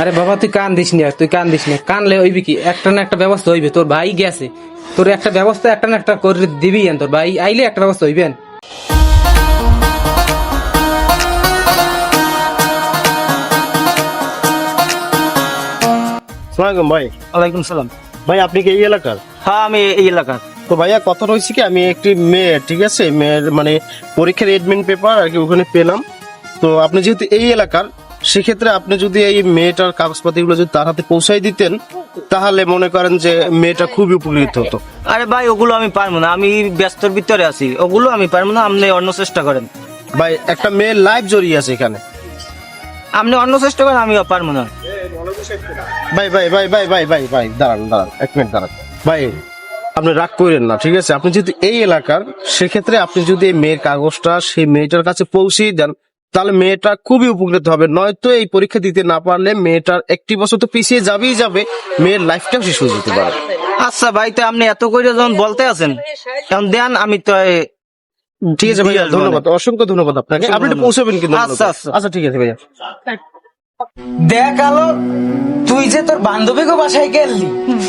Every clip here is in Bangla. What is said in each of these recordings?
আরে বাবা তুই কান দিস নি আর তুই কান দিস না। কানলে হইবি কি? একটা না একটা ব্যবস্থা হইবে। তোর ভাই গেছে। তোর একটা ব্যবস্থা একটা না একটা করে দিবি তোর ভাই আইলে একটা ব্যবস্থা হইবেন সালামালাইকুম ভাই। ওয়ালাইকুম সালাম। ভাই আপনি কি এই এলাকার? হ্যাঁ আমি এই এলাকার। তো ভাইয়া কথা রয়েছে কি আমি একটি মেয়ে ঠিক আছে? মেয়ের মানে পরীক্ষার এডমিন পেপার আর কি ওখানে পেলাম। তো আপনি যেহেতু এই এলাকার সেক্ষেত্রে আপনি যদি এই মেয়েটার কাগজপাতিগুলো যদি তার হাতে পৌঁছাই দিতেন তাহলে মনে করেন যে মেয়েটা খুবই উপকৃত হতো। আরে ভাই ওগুলো আমি পারব না। আমি ব্যস্তর ভিতরে আছি। ওগুলো আমি পারব না আপনি অন্য চেষ্টা করেন। ভাই একটা মেয়ের লাইফ জড়িয়ে আছে এখানে। আপনি অন্য চেষ্টা করেন আমি পারব না। ভাই ভাই ভাই ভাই ভাই ভাই ভাই দাঁড়ান দাঁড়ান এক মিনিট দাঁড়ান। ভাই আপনি রাগ করেন না ঠিক আছে? আপনি যদি এই এলাকার সেক্ষেত্রে আপনি যদি এই মেয়ের কাগজটা সেই মেয়েটার কাছে পৌঁছিয়ে দেন তাহলে মেয়েটা খুবই উপকৃত হবে। নয়তো এই পরীক্ষা দিতে না পারলে মেয়েটার একটি বছর তো পিছিয়ে যাবেই যাবে। মেয়ের লাইফটাও শেষ হয়ে যেতে পারে আচ্ছা ভাই তো আপনি এত করে যখন বলতে আছেন এখন দেন আমি তো ঠিক আছে ভাইয়া ধন্যবাদ অসংখ্য ধন্যবাদ আপনাকে। আপনি পৌঁছাবেন কিন্তু আচ্ছা, আচ্ছা। আচ্ছা ঠিক আছে ভাইয়া। দেখ আলো তুই যে তোর বান্ধবীকে বাসায় গেলি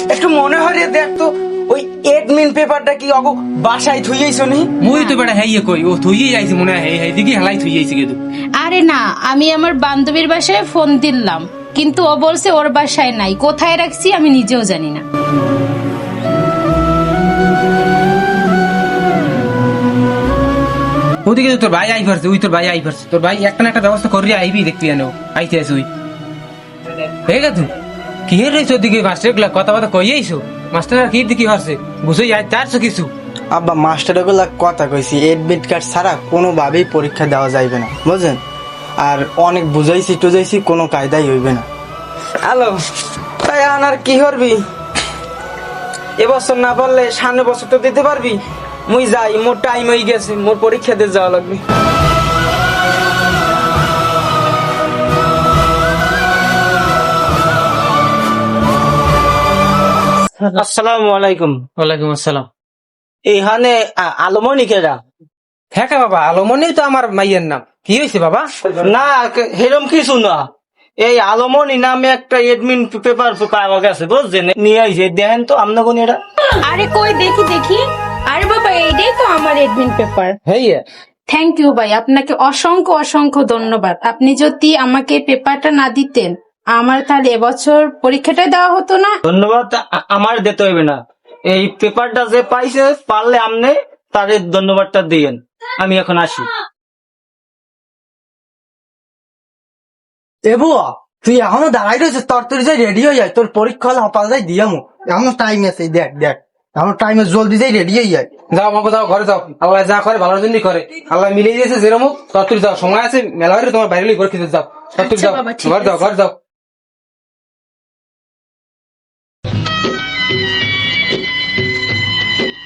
একটু মনে হয় রে দেখ তো ওই এডমিন পেপারটা কি অগো বাসায় থুইয়েছ নি? মুই তো বেটা হেইয়ে কই ও থুইয়ে মনে হয় হেই হেই দিকে হেলাই কিন্তু। আরে না আমি আমার বান্ধবীর বাসায় ফোন দিলাম কিন্তু ও বলছে ওর বাসায় নাই কোথায় রাখছি আমি নিজেও জানি না। ওদিকে তো তোর ভাই আই পারছে ওই তোর ভাই আই পারছে। তোর ভাই একটা না একটা ব্যবস্থা করিয়া আইবি দেখবি আনো আইতে আছে ওই। হয়ে গেছে কি হে রয়েছে ওদিকে মাস্টারগুলা কথা কথা কই আইছো? মাস্টার কি দিকে হারছে বুঝে যাই তারছো কিছু। আব্বা মাস্টারগুলা কথা কইছি এডমিট কার্ড ছাড়া কোনোভাবেই পরীক্ষা দেওয়া যাইবে না বুঝলেন আর অনেক বুঝাইছি টুজাইছি কোনো কায়দাই হইবে না। হ্যালো তাই আনার কি করবি? এবছর না পারলে সামনে বছর তো দিতে পারবি? মুই যাই মোর টাইম হয়ে গেছে মোর পরীক্ষা দিয়ে যাওয়া লাগবে। আসসালামু আলাইকুম। ওয়ালাইকুম আসসালাম। এইখানে আলমনি কেরা হ্যাঁ বাবা আলমনি তো আমার মাইয়ের নাম। কি হয়েছে বাবা? না কে- হেরম কিছু না এই আলমনি নামে একটা এডমিন পেপার পাওয়া গেছে বুঝছেন? নিয়ে আইছে দেখেন তো আপনার কোন এটা? আরে কই দেখি দেখি। আরে বাবা এইটাই তো আমার admin paper hey thank you ভাই। আপনাকে অসংখ্য অসংখ্য ধন্যবাদ। আপনি যদি আমাকে পেপারটা না দিতেন আমার তাহলে এবছর পরীক্ষাটা দেওয়া হতো না। ধন্যবাদ আমার দিতে হইবে না। এই পেপারটা যে পাইছে পারলে আপনি তারে ধন্যবাদটা দিয়েন। আমি এখন আসি। এ বুয়া তুই এখনও দাঁড়াই রয়েছিস তোর তোর যে রেডি হয়ে যায় তোর পরীক্ষা হলে হপাল যাই দিয়ামু এখনও টাইম আছে দেখ দেখ। এখনও টাইম জলদি যাই রেডি হয়ে যায় যাও আমাকে যাও ঘরে যাও। আল্লাহ যা করে ভালোর জন্যই করে। আল্লাহ মিলিয়ে দিয়েছে যেরকম তত্তুর যাও। সময় আছে মেলা হলে তোমার বাইরে করে খেতে যাও। তত্তুর আচ্ছা যাও। ঘর যাও ঘর যাও।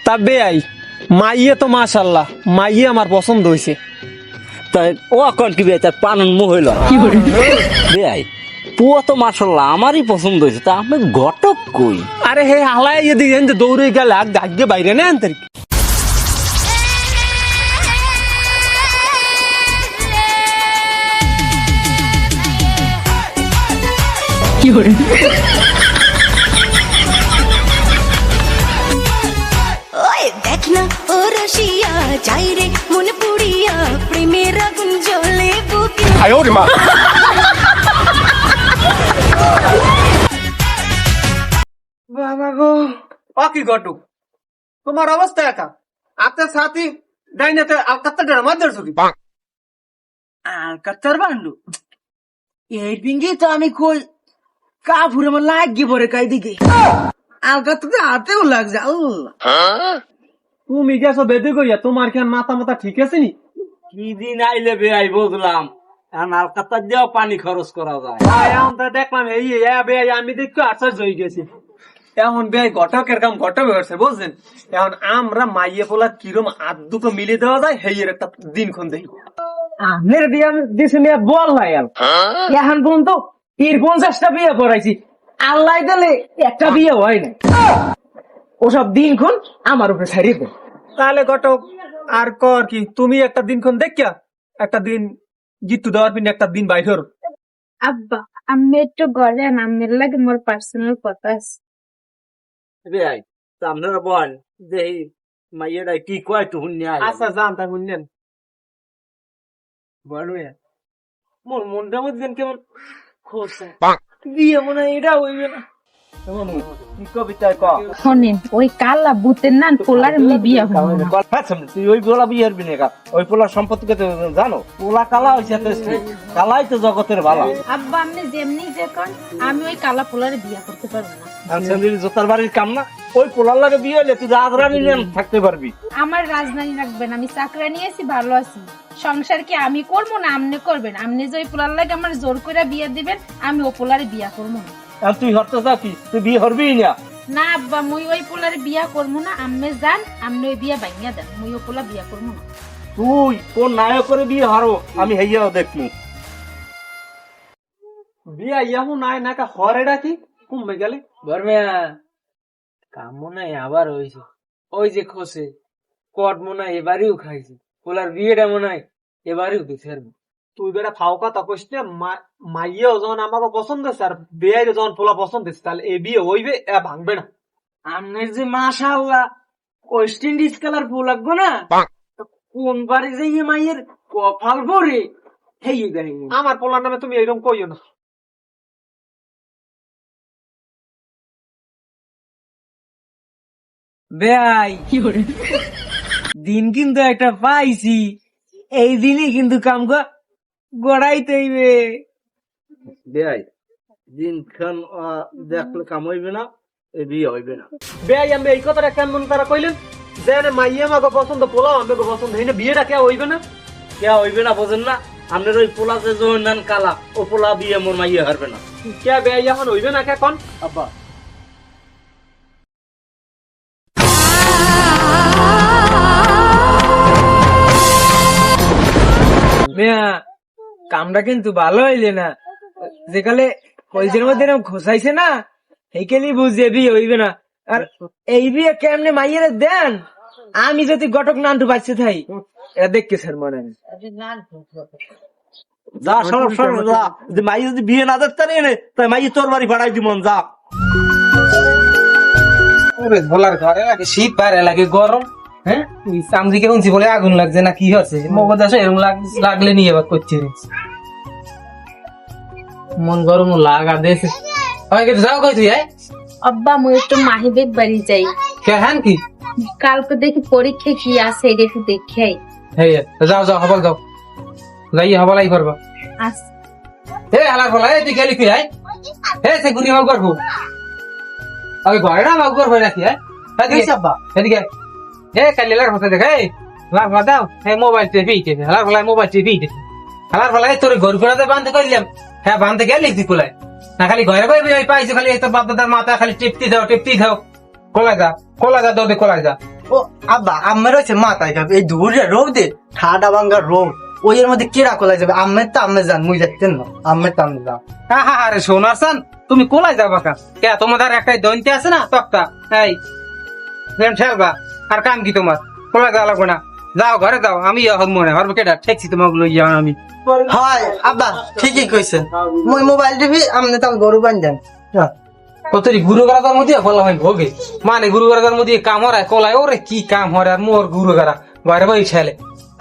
তা বেআই মাইয়ে তো মাশাল্লাহ মাইয়ে আমার পছন্দ হয়েছে তাই ও কল কি বে তার পানন মুহ হইল। বেআই পুয়া তো মার্শাল্লাহ আমারই পছন্দ হয়েছে তা আমি ঘটক কই? আরে হে হালাই এদিকে এনতে দৌড়ে গেলে বাইরে না আনতে। ওই দেখ না ও রসিয়া যাই রে মন পুড়িয়া প্রেমের আগুন জ্বলে বুকে। বাবা অকি ঘটুক। তোমার অবস্থা একা। আপনার সাথী ডাইনেতে আলকাত্তা ড্রামা ধরছো কি আলকাত্তার বান্ডু এই পিঙ্গি তো আমি কই কাপুরে আমার লাগি পরে কাই দিকে। আলকাত্তা হাতেও লাগছে আল্লাহ। তুমি গেছো বেদে করিয়া তোমার কেন মাথা মাথা ঠিক আছে নি? কি দিন আইলে বেআই বুঝলাম। এখন আলকাতার দিয়েও পানি খরচ করা যায়। তো দেখলাম এই বে আমি দেখতে আশ্চর্য হয়ে গেছি। এখন বেআই ঘটকের কাম ঘটক হয়েছে বুঝছেন? এখন আমরা মাইয়ে পোলা কিরম আধ দুটো মিলিয়ে দেওয়া যায় হেই এর একটা দিনক্ষণ দেখি আনের দিয়া দিছে নিয়ে বল নাই আর এখন পর্যন্ত পীর পঞ্চাশটা বিয়ে পড়াইছি। আল্লাহ দিলে একটা বিয়ে হয় না ওসব দিনক্ষণ আমার উপরে ছাড়িয়ে দে তাহলে ঘটক আর কর কি তুমি একটা দিনক্ষণ দেখিয়া একটা দিন জিতু দেওয়ার পিন একটা দিন বাইর আব্বা আমি একটু ঘরে নামের লাগে মোর পার্সোনাল কথা আছে। বেআই তা আপনারা বল যে এই মাইয়েরা কি কয় একটু শুনিয়া আচ্ছা যান তা শুনলেন বড় মোর মনটা মধ্যে কেমন খোসা বিয়ে মনে হয় এটা হইবে না কি কবিতায় ক শোনেন ওই কালা বুতের নান পোলার বিয়া হব। তুই ওই পোলা বিয়ে হারবি না ওই পোলার সম্পত্তিকে তো জানো পোলা কালা হয়েছে তো কালাই তো জগতের ভালো আব্বা আপনি যেমনি যে কন আমি ওই কালা পোলারে বিয়া করতে পারব না আনসান্দির জোতার বাড়ির কাম না ওই পোলার লাগে বিয়ে হলে তুই রাজরানি নিয়ে থাকতে পারবি। আমার রাজধানী রাখবেন আমি চাকরা নিয়েছি ভালো আছি। সংসার কি আমি করব না আপনি করবেন? আপনি যে ওই পোলার লাগে আমার জোর করে বিয়ে দিবেন আমি ও পোলারে বিয়া করব না। আর তুই হরতে যা কি তুই বিয়ে হরবি না? না আব্বা মুই ওই পোলারে বিয়া করব না আপনি যান ওই বিয়া ভাঙিয়া দেন মুই ও পোলা বিয়া করব না। তুই কোন নায়ক করে বিয়ে হারো আমি হেইয়াও বিয়া ইয়াহু নাই না কা হরেডা কি? কমবে গেলে? বর্মিয়া কাম মনে হয় আবার হয়েছে। ওই যে খসে কট মনে হয় এবারেও খাইছে। পোলার বিয়েটা মনে হয় এবারেও দিছে তুই বেটা ফাও কথা কইস না মাইয়েও যখন আমাকে পছন্দ আছে আর বিয়ের যখন পোলা পছন্দ আছে তাহলে এ বিয়ে হইবে এ ভাঙবে না। আমনের যে মাশাআল্লাহ ওয়েস্ট ইন্ডিজ কালার ফুল লাগবো না? কোন বাড়ি যে মাইয়ের কপাল ভরে হেই আমার পোলার নামে তুমি এরকম কইও না। বেআই দিন কিন্তু একটা পাইছি। এই দিনই কিন্তু কাম গ- গড়াইতে হইবে। বেআই দিন খান দেখলে কাম হইবে না এ বিয়ে হইবে না। বেয়াই আমি এই কথাটা কেমন তারা কইলেন? যে মাইয়ে আমাকে পছন্দ পোলাও আমাকে পছন্দ হইনা বিয়েটা কে হইবে না? কে হইবে না বোঝেন না? আপনার ওই পোলা যে জোর নেন কালা ও পোলা বিয়ে মোর মাইয়ে হারবে না। কে বেয়াই এখন হইবে না কে কোন আব্বা। মেয়া কামটা কিন্তু ভালো হইলে না। যেকালে কলসের মধ্যে এরকম খোসাইছে না এইখানে বুঝে বিয়ে হইবে না। আর এই বিয়ে কেমনে মাইয়ের দেন? আমি যদি গটক নানটু বাচ্চা থাই এটা দেখতে স্যার মনে হয়। যা সরব সরব যা। যদি মাই যদি বিয়ে না দেখতে নে তাই মাই তোর বাড়ি দিমন যা। ওরে ভোলার ঘরে লাগে শীত বাইরে লাগে গরম। হ্যাঁ? তুই চামদিকে শুনছি বলে আগুন লাগছে না কি হচ্ছে? মগজ আসে এরকম লাগ- লাগলে নিয়ে এবার করছি। মন গরম লাগা দেশে আমাকে যাও কই তুই আব্বা মুই একটু মাহিবেক বাড়ি যাই। কে হ্যান কি? কালকে দেখি পরীক্ষা কি আছে দেখে আই হে যাও যাও হবল যাও। যাই হবলাই করবা। আস। হে হালার বলা এই তুই গেলি কি আয় হে সে গুনি মাগ করব। আগে ঘরে না মাগ করব নাকি হ্যাঁ? এদিকে আব্বা। এদিকে হে কালি লার কথা দেখ লার ফলা দাও হে মোবাইল ফলা টিভি হালার ফলা তোর ঘর ঘোরাতে বান্ধ করলাম হ্যাঁ বান্ধে গেলি তুই কোলায় না খালি ঘরে কই ওই পাইছো খালি এই তোর বাপ দাদার মাথা খালি টিপতি দাও টিপতি দাও। কোলায় যা কোলায় যা দৌড়ে কোলায় যা। ও আব্বা আমার হচ্ছে মাথায় খাবে এই দূরে রোদে ঠাডা ভাঙ্গা রোদ ওই এর মধ্যে কেরা কোলাই যাবে আমের তো আমের যান মুই যাচ্ছেন না আমের তো আমি যান আরে সোনার সান তুমি কোলায় যাবা কা? কে তোমাদের একটাই দন্তি আছে না তক্তা? এই ঠেলবা। আর কাম কি তোমার? কোলায় যাওয়া লাগবে না। যাও ঘরে যাও। আমি এখন মনে হরবে কেটা ঠেকছি তোমাকে লই যাও আমি। হয় আব্বা ঠিকই কইছেন মই মোবাইল টিভি আমনে তাল গরু বান দেন কতরি গুরু গারার মধ্যে বলা হয় ভোগে। মানে গুরু গারার মধ্যে কাম হরায় কোলায় ওরে কি কাম হরে আর মোর গুরু গারা বাইরে বাই ছেলে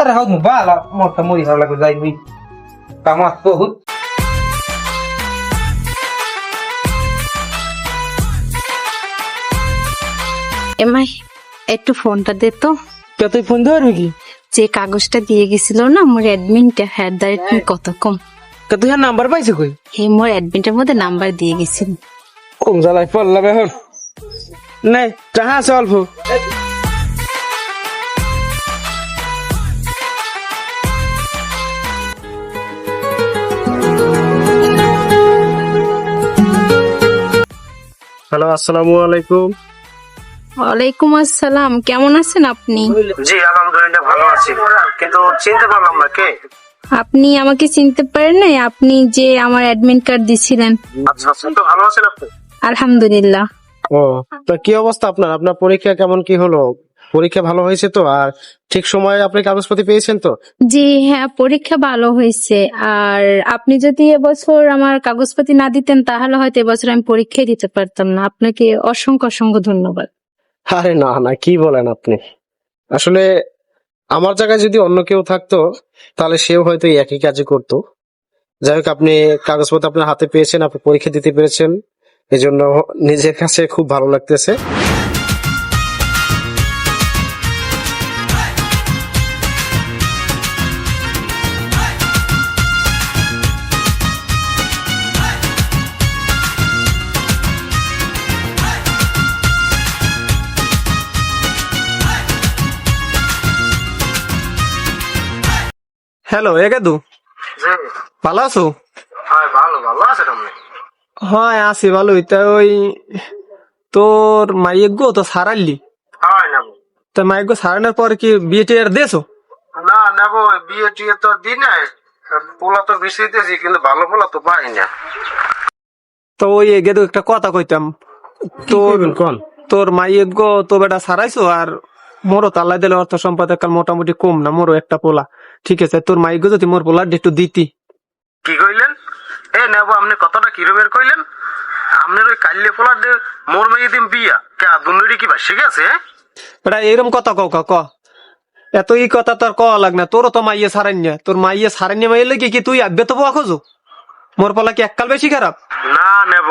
আরে মু বালা মোরটা মরি ভালো লাগে যাই মুই কামাত বহুত। এমাই একটু ফোনটা দে তো। তুই ফোন ধরবি কি যে কাগজটা দিয়ে গেছিল না মোর অ্যাডমিনটা হ্যাঁ দাঁড়িয়ে কত কম। তুই আর নাম্বার পাইছো কই? হে মোর অ্যাডমিনটার মধ্যে নাম্বার দিয়ে গেছিল। কোন জ্বালায় পড়লাম এখন? নাই টাহা আছে অল্প। হ্যালো আসসালামু আলাইকুম। ওয়ালাইকুম আসসালাম। কেমন আছেন আপনি? জি আলহামদুলিল্লাহ ভালো আছি। কিন্তু চিনতে পারলাম না কে? আপনি আমাকে চিনতে পারেন নাই? আপনি যে আমার অ্যাডমিট কার্ড দিছিলেন। আচ্ছা তো ভালো আছেন আপনি? আলহামদুলিল্লাহ। ও তা কি অবস্থা আপনার? আপনার পরীক্ষা কেমন কি হলো? পরীক্ষা ভালো হয়েছে তো? আর ঠিক সময়ে আপনি কাগজপত্র পেয়েছেন তো? জি হ্যাঁ পরীক্ষা ভালো হয়েছে। আর আপনি যদি এবছর আমার কাগজপাতি না দিতেন তাহলে হয়তো এবছর আমি পরীক্ষাই দিতে পারতাম না। আপনাকে অসংখ্য অসংখ্য ধন্যবাদ। আরে না না, কি বলেন আপনি? আসলে আমার জায়গায় যদি অন্য কেউ থাকতো, তাহলে সেও হয়তো একই কাজই করতো। যাই হোক, আপনি কাগজপত্র আপনার হাতে পেয়েছেন, আপনি পরীক্ষা দিতে পেরেছেন। এজন্য নিজের কাছে খুব ভালো লাগতেছে। হ্যালো এ কেদু ভালো আছো? ভালো ভালো আছেন আপনি হ্যাঁ আছি ভালোই। তা ওই তোর মাইয়ের গো তো সারালি হয় না তা মাইয়ের গো সারানোর পর কি বিয়ে টিয়ে আর দেছো না নেব বিয়ে টিয়ে তো দিই নাই। পোলা তো বেশি দিতেছি কিন্তু ভালো পোলা তো পাই না। তো ওই গেদু একটা কথা কইতাম। তোর কোন? তোর মাইয়ের গো তো বেটা সারাইছো আর মোরও তাল্লাই দিলে অর্থ সম্পদ কাল মোটামুটি কম না মোরও একটা পোলা। ঠিক আছে তোর মাইয়ের গো যদি মোর পোলা একটু দিতি। কি কইলেন? এ নেব আপনি কতটা কিরমের কইলেন? আপনার ওই কাল্লে পোলার দে মোর মেয়ে দিন বিয়া। কে দুনুরি কি বাসি গেছে বেটা এরম কথা কও কা ক এত ই কথা তোর ক লাগ না তোরও তো মাইয়ে সারান্য। তোর মাইয়ে সারান্য মাইয়ে লেগে কি তুই আব্বে তো বোয়া খোঁজো? মোর পোলা কি এককাল বেশি খারাপ? না নেব।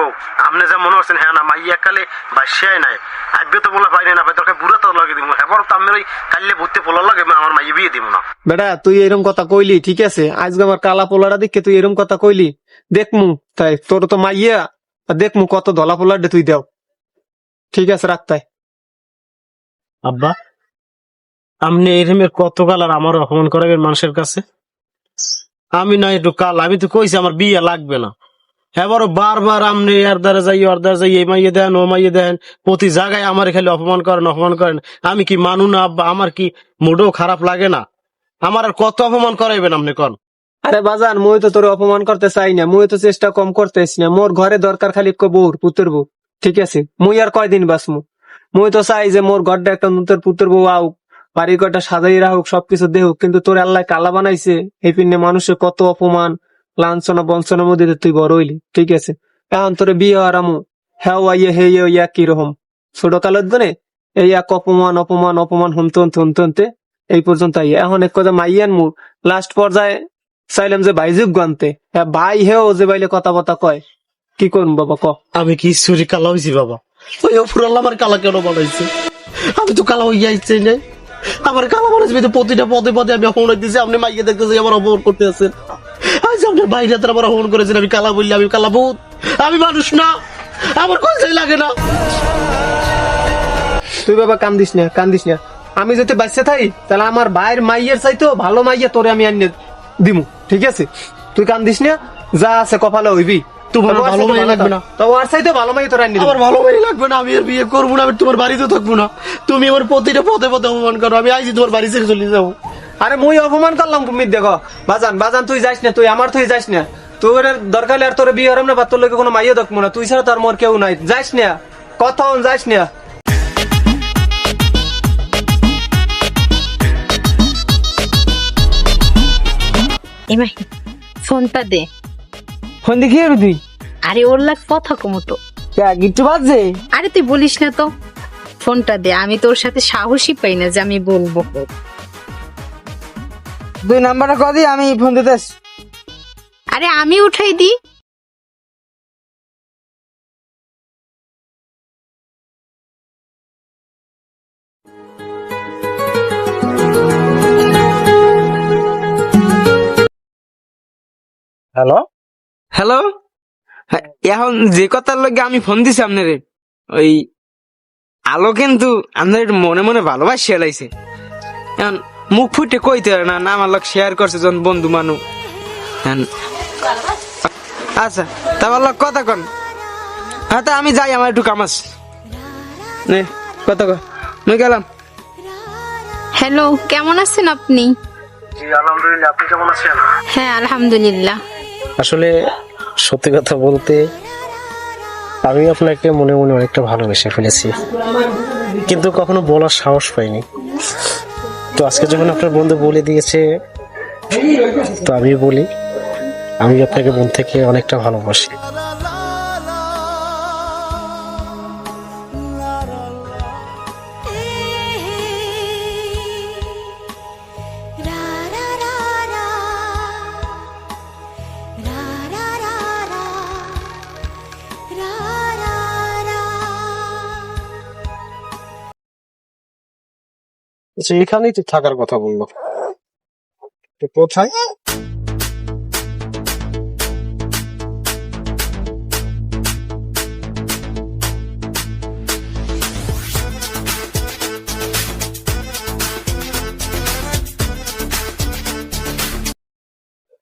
আপনি যা মনে করছেন হ্যাঁ না মাইয়া কালে বাসিয়াই নাই। আজকে তো বলা পাইনি না তোর বুড়া তো লাগে দিব এবার তো আমি ওই কাল্লে ভর্তি পোলা লাগে আমার মাইয়ে বিয়ে দিব না। বেটা তুই এরম কথা কইলি ঠিক আছে? আজকে আমার কালা পোলাটা দেখে তুই এরম কথা কইলি। দেখমু তাই তোর তো মাইয়া আর দেখমু কত ধলা পোলার দে তুই দেও। ঠিক আছে রাখ তাই। আব্বা আপনি এরমের কত কাল আর আমার অপমান করাবেন মানুষের কাছে? আমি না একটু কাল আমি তো কইছি আমার বিয়ে লাগবে না। এবারও বারবার আপনি এর দ্বারা যাই ওর দ্বারা যাই এই মাইয়ে দেন, ও মাইয়ে দেন, প্রতি জায়গায় আমার খালি অপমান করেন অপমান করেন। আমি কি মানু না আব্বা আমার কি মোটেও খারাপ লাগে না? আমার আর কত অপমান করাইবেন আপনি কন? আরে বাজান, মুই তো তোর অপমান করতে চাই না, মুই তো চেষ্টা কম করতেছি না। মোর ঘরে দরকার খালি কো বউর পুত্র বউ, ঠিক আছে? মুই আর কয়দিন বাসমু মুই তো চাই যে মোর ঘরটা একটা নতুন পুত্র বউ আউক বাড়ি ঘরটা সাজাই রাখুক সবকিছু দেহুক, কিন্তু তোর আল্লাহ কালা বানাইছে, এই পিনে মানুষের কত অপমান। লাঞ্ছনা বঞ্চনার মধ্যে তুই বড় হইলি, ঠিক আছে? এখন তোর বিয়ে হারামু হ্যাঁ ইয়ে হে ইয়া কীরকম ছোট কালত গনে এই এক অপমান অপমান অপমান হমতে হমতে হমতে হমতে এই পর্যন্ত আইয়া। এখন এক কথা মাইয়ান মু লাস্ট পর্যায়ে চাইলাম যে ভাই যুগ আনতে। হ্যাঁ ভাই হেও যে বাইলে কথা বতা কয়, কি করুন বাবা, ক? আমি কি চুরি কালা হয়েছি বাবা? ওই অফুরাল আমার কালা কেন বানাইছে? আমি তো কালা হইয়া ইচ্ছে নাই। আমার কালা বানাইছে প্রতিটা পদে পদে আমি অপমান দিয়েছি আপনি মাইকে দেখতেছি আমার অপমান করতে আছেন আজ আপনার বাইরে তারা অপমান করেছেন আমি কালা বললি আমি কালা ভূত। আমি মানুষ না। আমার লাগে না। তুই বাবা কান্দিস না কান্দিস না। আমি যদি বাচ্চা থাই তাহলে আমার ভাইয়ের মাইয়ের চাইতো ভালো মাইয়া তোরে আমি আনিয়ে দিমু ঠিক আছে? তুই কান্দিস না যা আছে কপালে হইবি। তোমার ভালো মাইয়া লাগবে না। তো ভালো মাইয়া তোরে আমার ভালো লাগবে না আমি আর বিয়ে করব না আমি তোমার বাড়িতে থাকব না। তুমি আমার প্রতিটা পদে পদে অপমান করো আমি আইছি তোমার বাড়ি ছেড়ে চলে যাব। আরে মুই অপমান করলাম তুমি দেখো। বাজান বাজান তুই যাইস না তুই আমার তুই যাইস না। তোর দরকার আর তোর বিয়ে হরাম না বা তোর লোকে কোনো মাইয়া দেখব না। তুই ছাড়া তোর মোর কেউ নাই। যাইস না। কথা যাইস না। ফোনটা দে। ফোন দেখি আর তুই? আরে ওর লাগ কথা কমতো গিট্টু বাজছে? আরে তুই বলিস না তো। ফোনটা দে আমি তোর সাথে সাহসই পাই না যে আমি বলব। দুই নাম্বারটা কদি আমি ফোন দিতে আরে আমি উঠাই দি। হ্যালো হ্যালো হ্যাঁ, এখন যে কথার লগে আমি ফোন দিছি আপনারে ওই আলো কিন্তু আপনার মনে মনে ভালোবাসি লাইছে এখন মুখ ফুটে কইতে পারে না না আমার লোক শেয়ার করছে যখন বন্ধু মানু। এখন আচ্ছা তা লোক কথা কন। হ্যাঁ তা আমি যাই আমার একটু কাম আছে। নে কথা কন। মুই গেলাম। হ্যালো কেমন আছেন আপনি? আলহামদুলিল্লাহ আপনি কেমন আছেন? হ্যাঁ আলহামদুলিল্লাহ। আসলে সত্যি কথা বলতে আমি আপনাকে মনে মনে অনেকটা ভালোবেসে ফেলেছি। কিন্তু কখনো বলার সাহস পাইনি। তো আজকে যখন আপনার বন্ধু বলে দিয়েছে, তো আমি বলি, আমি আপনাকে মন থেকে অনেকটা ভালোবাসি। আচ্ছা এখানেই তো থাকার কথা বলল। কোথায়?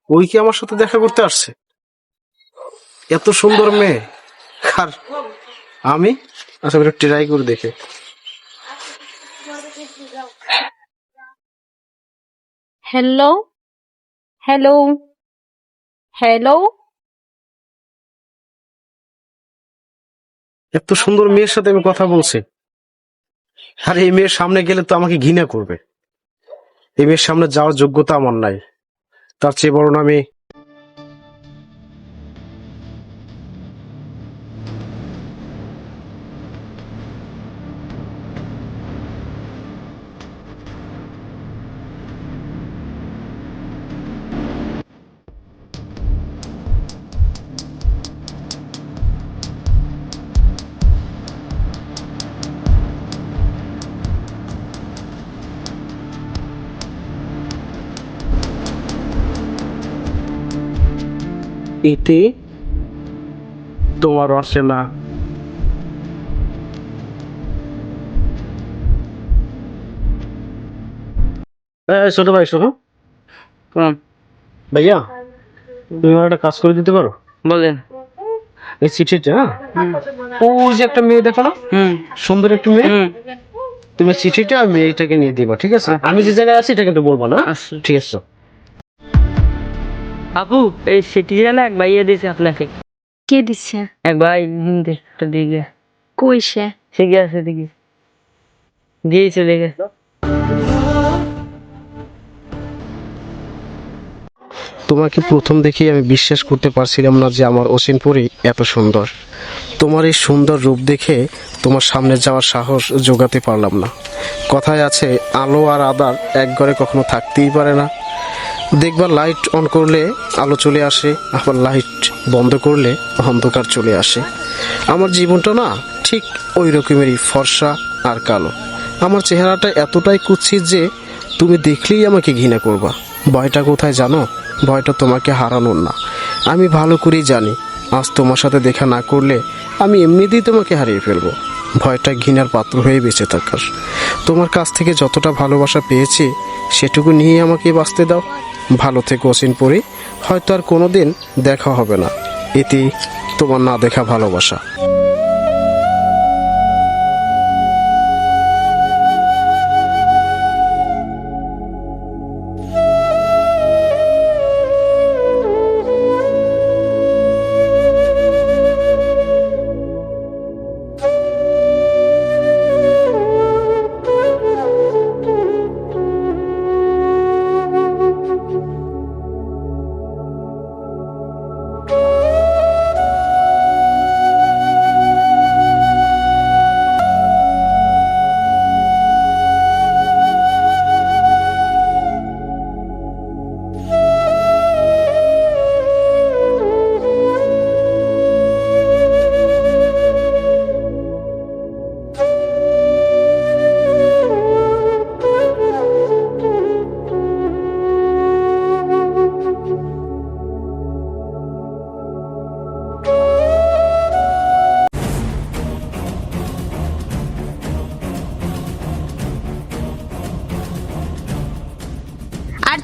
ওই কি আমার সাথে দেখা করতে আসছে? এত সুন্দর মেয়ে। আর আমি? আচ্ছা ট্রাই করে দেখে। Hello hello, hello. এত সুন্দর মেয়ের সাথে আমি কথা বলছি। আর এই মেয়ের সামনে গেলে তো আমাকে ঘৃণা করবে। এই মেয়ের সামনে যাওয়ার যোগ্যতা আমার নাই। তার চেয়ে বরং আমি এতে তোমার এই, ছোট ভাই শোনো। ভাইয়া তুমি আমার একটা কাজ করে দিতে পারো? বলেন। এই চিঠিটা ওই যে একটা মেয়ে দেখো না? হুম। সুন্দর একটা মেয়ে। হুম। তুমি চিঠিটা মেয়েটাকে নিয়ে দিবা ঠিক আছে? আমি যে জায়গায় আছি এটা কিন্তু বলব না। আচ্ছা। ঠিক আছে আপু এই সেটি যেন এক ভাইয়া দিয়েছে আপনাকে। কে দিচ্ছে এক ভাই একটা দিকে। কই সে? সে গেছে দিকে দিয়ে চলে গেছে। তোমাকে প্রথম দেখেই আমি বিশ্বাস করতে পারছিলাম না যে আমার অসিনপুরি এত সুন্দর। তোমার এই সুন্দর রূপ দেখে তোমার সামনে যাওয়ার সাহস জোগাতে পারলাম না। কথায় আছে আলো আর আদার এক ঘরে কখনো থাকতেই পারে না। দেখবা লাইট অন করলে আলো চলে আসে, আবার লাইট বন্ধ করলে অন্ধকার চলে আসে। আমার জীবনটা না ঠিক ওই রকমেরই ফর্সা আর কালো। আমার চেহারাটা এতটাই কুৎসিত যে তুমি দেখলেই আমাকে ঘৃণা করবা। ভয়টা কোথায় জানো? ভয়টা তোমাকে হারানোর না। আমি ভালো করেই জানি, আজ তোমার সাথে দেখা না করলে আমি এমনিতেই তোমাকে হারিয়ে ফেলব। ভয়টা ঘৃণার পাত্র হয়ে বেঁচে থাকার। তোমার কাছ থেকে যতটা ভালোবাসা পেয়েছি, সেটুকু নিয়ে আমাকে বাঁচতে দাও। ভালো থেকো অসিন পরে হয়তো আর কোনোদিন দেখা হবে না। এটি তোমার না দেখা ভালোবাসা।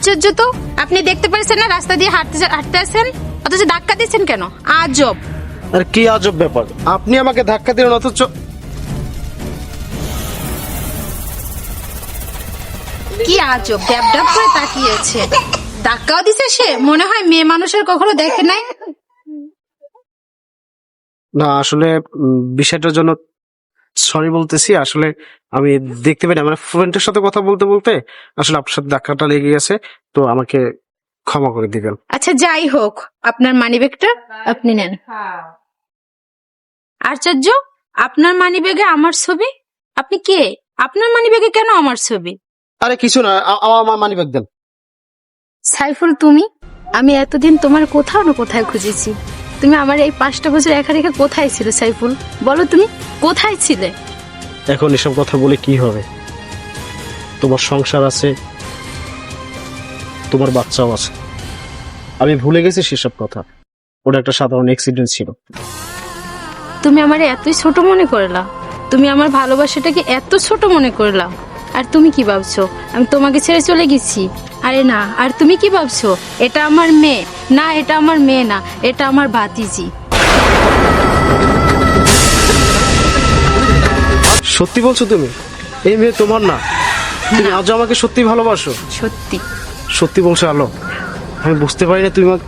আশ্চর্য তো। আপনি দেখতে পাচ্ছেন না রাস্তা দিয়ে হাঁটতে হাঁটতে আছেন অথচ ধাক্কা দিচ্ছেন কেন? আজব। আর কি আজব ব্যাপার। আপনি আমাকে ধাক্কা দিলেন অথচ কি আজব ড্যাব ড্যাব করে তাকিয়েছে। ধাক্কাও দিছে সে? মনে হয় মেয়ে মানুষের কখনো দেখে নাই? না আসলে বিষয়টার জন্য সরি বলতেছি আসলে আমি দেখতে পাই আমার ফ্রেন্ডের সাথে কথা বলতে বলতে আসলে আপনার সাথে ধাক্কাটা লেগে গেছে তো আমাকে ক্ষমা করে দিবেন। আচ্ছা যাই হোক আপনার মানিব্যাগটা আপনি নেন। আশ্চর্য আপনার মানিব্যাগে আমার ছবি? আপনি কে? আপনার মানিব্যাগে কেন আমার ছবি? আরে কিছু না আমার আমার মানি ব্যাগ দেন। সাইফুল তুমি? আমি এতদিন তোমার কোথাও না কোথায় খুঁজেছি। তুমি আমার এই পাঁচটা বছর একা রেখে কোথায় ছিল সাইফুল? বলো তুমি কোথায় ছিলে? এখন এসব কথা বলে কি হবে? তোমার সংসার আছে তোমার বাচ্চাও আছে। আমি ভুলে গেছি সেসব কথা। ওটা একটা সাধারণ অ্যাক্সিডেন্ট ছিল। তুমি আমার এতই ছোট মনে করলা। তুমি আমার ভালোবাসাটাকে এত ছোট মনে করলা। আর তুমি কি ভাবছ? আমি তোমাকে ছেড়ে চলে গেছি। আরে না আর তুমি কি ভাবছ? এটা আমার মেয়ে। না এটা আমার মেয়ে না এটা আমার ভাতিজি। সত্যি বলছো তুমি? এই মেয়ে তোমার না। তুমি আজ আমাকে সত্যি ভালোবাসো। সত্যি। সত্যি বলছো আলো। আমি বুঝতে পারি না তুমি আমাকে